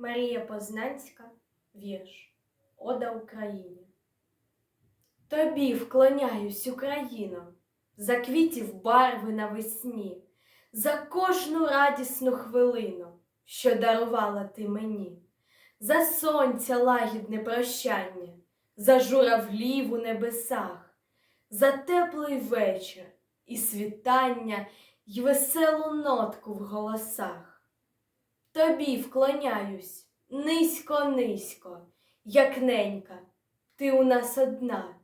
Марія Познанська, вірш Ода Україні. Тобі вклоняюсь, Україно, за квітів барви навесні, за кожну радісну хвилину, що дарувала ти мені, за сонця лагідне прощання, за журавлів у небесах, за теплий вечір і світання, й веселу нотку в голосах. Тобі вклоняюсь низько, низько, як ненька, ти у нас одна,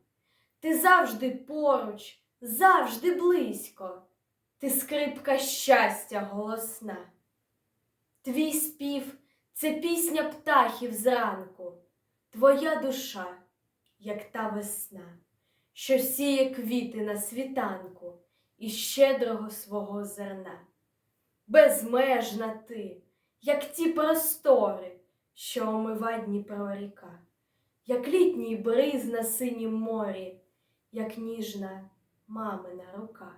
ти завжди поруч, завжди близько, ти скрипка щастя голосна. Твій спів це пісня птахів зранку, твоя душа, як та весна, що сіє квіти на світанку і щедрого свого зерна. Безмежна ти, як ті простори, що омива Дніпро ріка, як літній бриз на синім морі, як ніжна мамина рука.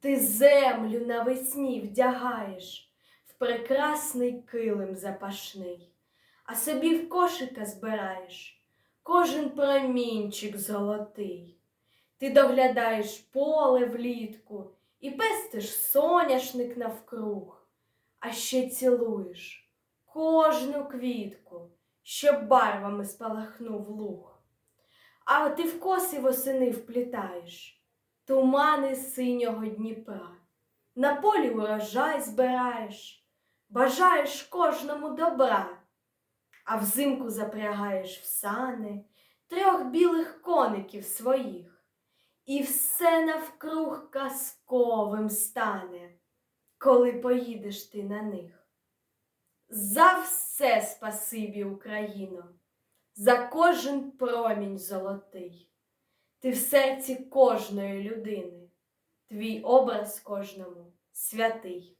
Ти землю навесні вдягаєш в прекрасний килим запашний, а собі в кошика збираєш кожен промінчик золотий. Ти доглядаєш поле влітку і пестиш соняшник навкруг, а ще цілуєш кожну квітку, щоб барвами спалахнув луг. А ти в коси восени вплітаєш тумани синього Дніпра, на полі урожай збираєш, бажаєш кожному добра, а взимку запрягаєш в сани трьох білих коників своїх. І все навкруг казковим стане, коли поїдеш ти на них. За все спасибі, Україно, за кожен промінь золотий. Ти в серці кожної людини, твій образ кожному святий.